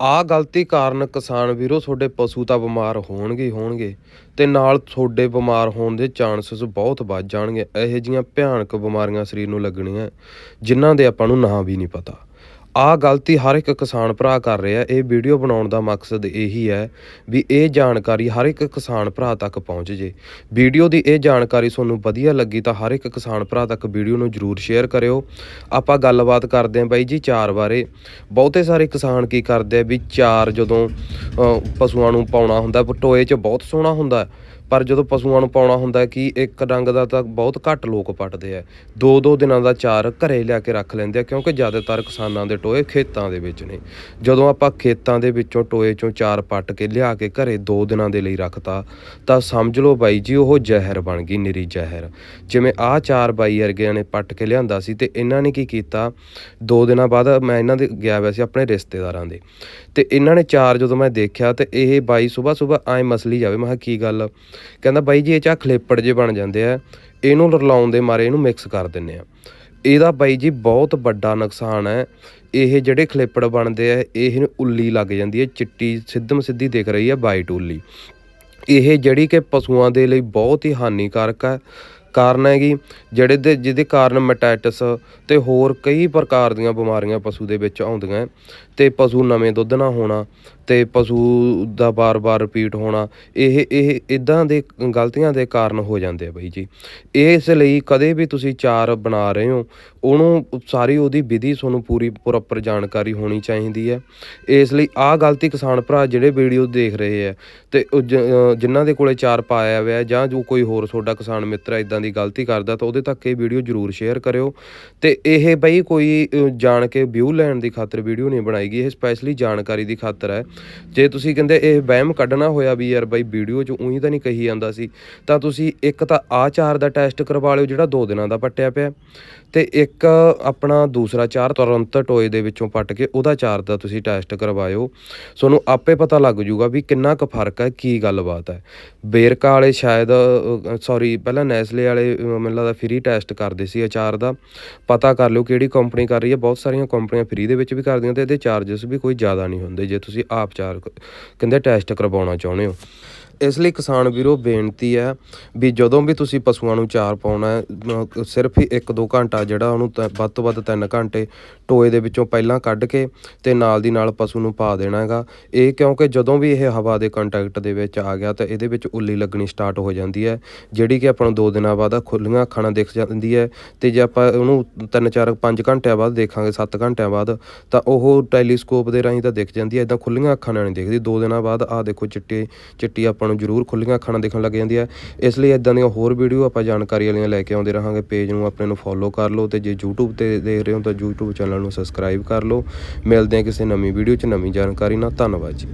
ਆ ਗਲਤੀ ਕਾਰਨ ਕਿਸਾਨ ਵੀਰੋ, ਤੁਹਾਡੇ ਪਸ਼ੂ ਤਾਂ ਬਿਮਾਰ ਹੋਣਗੇ ਹੀ ਹੋਣਗੇ ਤੇ ਨਾਲ ਤੁਹਾਡੇ ਬਿਮਾਰ ਹੋਣ ਦੇ ਚਾਂਸਸ ਬਹੁਤ ਵੱਧ ਜਾਣਗੇ। ਇਹੋ ਜੀਆਂ ਭਿਆਨਕ ਬਿਮਾਰੀਆਂ ਸਰੀਰ ਨੂੰ ਲੱਗਣੀਆਂ, ਜਿਨ੍ਹਾਂ ਦੇ ਆਪਾਂ ਨੂੰ ਨਾਂ ਵੀ ਨਹੀਂ ਪਤਾ। ਆ ਗਲਤੀ ਹਰ ਇੱਕ ਕਿਸਾਨ ਭਰਾ ਕਰ ਰਿਹਾ ਇਹ ਵੀਡੀਓ ਬਣਾਉਣ ਦਾ ਮਕਸਦ ਇਹੀ ਹੈ ਵੀ ਇਹ ਜਾਣਕਾਰੀ ਹਰ ਇੱਕ ਕਿਸਾਨ ਭਰਾ ਤੱਕ ਪਹੁੰਚ ਜੇ। ਵੀਡੀਓ ਦੀ ਇਹ ਜਾਣਕਾਰੀ ਤੁਹਾਨੂੰ ਵਧੀਆ ਲੱਗੀ ਤਾਂ ਹਰ ਇੱਕ ਕਿਸਾਨ ਭਰਾ ਤੱਕ ਵੀਡੀਓ ਨੂੰ ਜਰੂਰ ਸ਼ੇਅਰ ਕਰਿਓ। ਆਪਾਂ ਗੱਲਬਾਤ ਕਰਦੇ ਆਂ ਬਾਈ ਜੀ ਚਾਰ ਬਾਰੇ। ਬਹੁਤੇ ਸਾਰੇ ਕਿਸਾਨ ਕੀ ਕਰਦੇ ਆ ਵੀ ਚਾਰ ਜਦੋਂ ਪਸ਼ੂਆਂ ਨੂੰ ਪਾਉਣਾ ਹੁੰਦਾ ਟੋਏ 'ਚ ਬਹੁਤ ਸੋਹਣਾ ਹੁੰਦਾ। ਪਰ ਜਦੋਂ ਪਸ਼ੂਆਂ ਨੂੰ ਪਾਉਣਾ ਹੁੰਦਾ ਕਿ ਇੱਕ ਡੰਗ ਦਾ ਤਾਂ ਬਹੁਤ ਘੱਟ ਲੋਕ ਪੱਟਦੇ ਆ ਦੋ ਦੋ ਦਿਨਾਂ ਦਾ ਚਾਰ ਘਰੇ ਲਿਆ ਕੇ ਰੱਖ ਲੈਂਦੇ ਆ, ਕਿਉਂਕਿ ਜ਼ਿਆਦਾਤਰ ਕਿਸਾਨਾਂ ਦੇ ਟੋਏ ਖੇਤਾਂ ਦੇ ਵਿੱਚ ਨੇ। ਜਦੋਂ ਆਪਾਂ ਖੇਤਾਂ ਦੇ ਵਿੱਚੋਂ ਟੋਏ ਚੋਂ ਚਾਰ ਪੱਟ ਕੇ ਲਿਆ ਕੇ ਘਰੇ ਦੋ ਦਿਨਾਂ ਦੇ ਲਈ ਰੱਖਤਾ, ਤਾਂ ਸਮਝ ਲਓ ਬਾਈ ਜੀ, ਉਹ ਜ਼ਹਿਰ ਬਣ ਗਈ, ਨਿਰੀ ਜ਼ਹਿਰ। ਜਿਵੇਂ ਆਹ ਚਾਰ ਬਾਈ ਵਰਗਿਆਂ ਨੇ ਪੱਟ ਕੇ ਲਿਆਂਦਾ ਸੀ ਤੇ ਇਹਨਾਂ ਨੇ ਕੀ ਕੀਤਾ? ਦੋ ਦਿਨਾਂ ਬਾਅਦ ਮੈਂ ਇਹਨਾਂ ਦੇ ਗਿਆ ਹੋਇਆ ਸੀ ਆਪਣੇ ਰਿਸ਼ਤੇਦਾਰਾਂ ਦੇ। ਤੇ ਇਹਨਾਂ ਨੇ ਚਾਰ ਜਦੋਂ ਮੈਂ ਦੇਖਿਆ ਤੇ ਇਹ ਬਾਈ ਸਵੇਰ ਸਵੇਰ ਐ ਮਸਲੀ ਜਾਵੇ, ਮੈਂ ਕਿਹਾ ਕੀ ਗੱਲ? ਕਹਿੰਦਾ ਬਾਈ ਜੀ, ਇਹ ਚਾ ਖਲੇਪੜ ਜੇ ਬਣ ਜਾਂਦੇ ਆ। ਇਹਨੂੰ ਰਲਾਉਣ ਦੇ ਮਾਰੇ ਇਹਨੂੰ ਮਿਕਸ ਕਰ ਦਿੰਨੇ ਆ। ਇਹਦਾ ਬਾਈ ਜੀ ਬਹੁਤ ਵੱਡਾ ਨੁਕਸਾਨ ਹੈ। ਇਹ ਜਿਹੜੇ ਖਲੇਪੜ ਬਣਦੇ ਆ, ਇਹ ਉੱਲੀ ਲੱਗ ਜਾਂਦੀ ਹੈ। ਚਿੱਟੀ ਸਿੱਧਮ ਸਿੱਧੀ ਦਿਖ ਰਹੀ ਹੈ ਵਾਈਟ ਉੱਲੀ ਇਹ ਜਿਹੜੀ ਕਿ ਪਸ਼ੂਆਂ ਦੇ ਲਈ ਬਹੁਤ ਹੀ ਹਾਨੀਕਾਰਕ ਹੈ। ਕਾਰਨ ਹੈਗੀ, ਜਿਹੜੇ ਦੇ, ਜਿਹਦੇ ਕਾਰਨ ਮੈਟਾਈਟਸ ਤੇ ਹੋਰ ਕਈ ਪ੍ਰਕਾਰ ਦੀਆਂ ਬਿਮਾਰੀਆਂ ਪਸ਼ੂ ਦੇ ਵਿੱਚ ਆਉਂਦੀਆਂ ਤੇ ਪਸ਼ੂ ਨਵੇਂ ਦੁੱਧ ਨਾ ਹੋਣਾ, ਤੇ ਪਸ਼ੂ ਦਾ ਬਾਰ-ਬਾਰ ਰਿਪੀਟ ਹੋਣਾ, ਇਹ ਇਹ ਇਦਾਂ ਦੇ ਗਲਤੀਆਂ ਦੇ ਕਾਰਨ ਹੋ ਜਾਂਦੇ ਆ ਬਈ ਜੀ। ਇਸ ਲਈ ਕਦੇ ਵੀ ਤੁਸੀਂ ਚਾਰ ਬਣਾ ਰਹੇ ਹੋ, ਉਹਨੂੰ ਸਾਰੀ ਉਹਦੀ ਵਿਧੀ ਤੁਹਾਨੂੰ ਪੂਰੀ ਪ੍ਰੋਪਰ ਜਾਣਕਾਰੀ ਹੋਣੀ ਚਾਹੀਦੀ ਹੈ। ਇਸ ਲਈ ਆਹ ਗਲਤੀ ਕਿਸਾਨ ਭਰਾ ਜਿਹੜੇ ਵੀਡੀਓ ਦੇਖ ਰਹੇ ਆ ਤੇ ਉਹ ਜ- ਜਿਨ੍ਹਾਂ ਦੇ ਕੋਲੇ ਚਾਰ ਪਾਇਆ ਹੋਇਆ ਜਾਂ ਜੋ ਕੋਈ ਹੋਰ ਤੁਹਾਡਾ ਕਿਸਾਨ ਮਿੱਤਰ ਇਦਾਂ ਦੀ ਗਲਤੀ ਕਰਦਾ ਤਾਂ ਉਹਦੇ ਤੱਕ ਇਹ ਵੀਡੀਓ ਜਰੂਰ ਸ਼ੇਅਰ ਕਰਿਓ। ਤੇ ਇਹ ਬਈ ਕੋਈ ਜਾਣ ਕੇ ਵਿਊ ਲੈਣ ਦੀ ਖਾਤਰ ਵੀਡੀਓ ਨਹੀਂ ਬਣਾਈ ਗਈ, ਇਹ ਸਪੈਸ਼ਲੀ ਜਾਣਕਾਰੀ ਦੀ ਖਾਤਰ ਹੈ। ਜੇ ਤੁਸੀਂ ਕਹਿੰਦੇ ਇਹ ਵਹਿਮ ਕੱਢਣਾ ਹੋਇਆ ਵੀ ਯਾਰ ਬਈ ਵੀਡੀਓ 'ਚ ਉਹੀ ਤਾਂ ਨਹੀਂ ਕਹੀ ਜਾਂਦਾ ਸੀ, ਤਾਂ ਤੁਸੀਂ ਇੱਕ ਤਾਂ ਆ ਚਾਰ ਦਾ ਟੈਸਟ ਕਰਵਾ ਲਿਓ ਜਿਹੜਾ ਦੋ ਦਿਨਾਂ ਦਾ ਪੱਟਿਆ ਪਿਆ। ਤੇ ਇੱਕ ਆਪਣਾ ਦੂਸਰਾ ਚਾਰ ਤੁਰੰਤ ਟੋਏ ਦੇ ਵਿੱਚੋਂ ਪੱਟ ਕੇ ਉਹਦਾ ਚਾਰ ਦਾ ਤੁਸੀਂ ਟੈਸਟ ਕਰਵਾਇਓ। ਤੁਹਾਨੂੰ ਆਪੇ ਪਤਾ ਲੱਗ ਜੂਗਾ ਵੀ ਕਿੰਨਾ ਕੁ ਫ਼ਰਕ ਹੈ, ਕੀ ਗੱਲਬਾਤ ਹੈ। ਬੇਰਕਾ ਵਾਲੇ ਸ਼ਾਇਦ ਸੌਰੀ ਪਹਿਲਾਂ ਨੈਸਲੇ ਵਾਲੇ ਅ, ਮੈਨੂੰ ਲੱਗਦਾ ਫ੍ਰੀ ਟੈਸਟ ਕਰਦੇ ਸੀ ਅਚਾਰ ਦਾ। ਪਤਾ ਕਰ ਲਿਓ ਕਿਹੜੀ ਕੰਪਨੀ ਕਰ ਰਹੀ ਹੈ। ਬਹੁਤ ਸਾਰੀਆਂ ਕੰਪਨੀਆਂ ਫ੍ਰੀ ਦੇ ਵਿੱਚ ਵੀ ਕਰਦੀਆਂ ਤੇ ਇਹਦੇ ਚਾਰजेस ਵੀ ਕੋਈ ਜ਼ਿਆਦਾ ਨਹੀਂ ਹੁੰਦੇ। ਜੇ ਤੁਸੀਂ ਆਪ ਚਾਰ ਕਹਿੰਦੇ ਟੈਸਟ ਕਰਵਾਉਣਾ ਚਾਹੁੰਦੇ ਹੋ। ਇਸ ਲਈ ਕਿਸਾਨ ਵੀਰੋ ਬੇਨਤੀ ਹੈ ਵੀ ਜਦੋਂ ਵੀ ਤੁਸੀਂ ਪਸ਼ੂਆਂ ਨੂੰ ਚਾਰ ਪਾਉਣਾ ਹੈ ਸਿਰਫ ਹੀ 1-2 ਘੰਟਾ ਜਿਹੜਾ ਉਹਨੂੰ ਤ- ਵੱਧ ਤੋਂ ਵੱਧ 3 ਘੰਟੇ ਟੋਏ ਦੇ ਵਿੱਚੋਂ ਪਹਿਲਾਂ ਕੱਢ ਕੇ ਤੇ ਨਾਲ ਦੀ ਨਾਲ ਪਸ਼ੂ ਨੂੰ ਪਾ ਦੇਣਾ ਹੈਗਾ। ਇਹ ਕਿਉਂਕਿ ਜਦੋਂ ਵੀ ਇਹ ਹਵਾ ਦੇ ਕੰਟੈਕਟ ਦੇ ਵਿੱਚ ਆ ਗਿਆ ਤਾਂ ਇਹਦੇ ਵਿੱਚ ਉੱਲੀ ਲੱਗਣੀ ਸਟਾਰਟ ਹੋ ਜਾਂਦੀ ਹੈ, ਜਿਹੜੀ ਕਿ ਆਪਾਂ ਨੂੰ 2 ਦਿਨਾਂ ਬਾਅਦ ਖੁੱਲੀਆਂ ਅੱਖਾਂ ਨਾਲ ਦਿਖ ਜਾਂਦੀ ਹੈ ਤੇ ਜੇ ਆਪਾਂ ਉਹਨੂੰ 3-4 5 ਘੰਟਿਆਂ ਬਾਅਦ ਦੇਖਾਂਗੇ 7 ਘੰਟਿਆਂ ਬਾਅਦ, ਤਾਂ ਉਹ ਟੈਲੀਸਕੋਪ ਦੇ ਰਾਹੀਂ ਤਾਂ ਦਿਖ ਜਾਂਦੀ ਹੈ ਇਦਾਂ ਖੁੱਲੀਆਂ ਅੱਖਾਂ ਨਾਲ ਨਹੀਂ ਦਿਖਦੀ। 2 ਦਿਨਾਂ ਬਾਅਦ ਆਹ ਦੇਖੋ ਚਿੱਟੀ ਚਿੱਟੀ ਆਪਾਂ ਨੂੰ ਜ਼ਰੂਰ ਖੁੱਲੀਆਂ ਅੱਖਾਂ ਨਾਲ ਦਿਖਣ ਲੱਗ ਜਾਂਦੀ ਹੈ। ਇਸ ਲਈ ਇਦਾਂ ਦੀਆਂ ਹੋਰ ਵੀਡੀਓ ਆਪਾਂ ਜਾਣਕਾਰੀ ਵਾਲੀਆਂ ਲੈ ਕੇ ਆਉਂਦੇ ਰਹਾਂਗੇ। ਪੇਜ ਨੂੰ ਆਪਣੇ ਨੂੰ ਫੋਲੋ ਕਰ ਲਓ ਤੇ ਜੇ YouTube ਤੇ ਦੇਖ ਰਹੇ ਹੋ ਤਾਂ YouTube ਚੈਨਲ ਨੂੰ ਸਬਸਕ੍ਰਾਈਬ ਕਰ ਲਓ। ਮਿਲਦੇ ਹਾਂ ਕਿਸੇ ਨਵੀਂ ਵੀਡੀਓ 'ਚ ਨਵੀਂ ਜਾਣਕਾਰੀ ਨਾਲ। ਧੰਨਵਾਦ ਜੀ।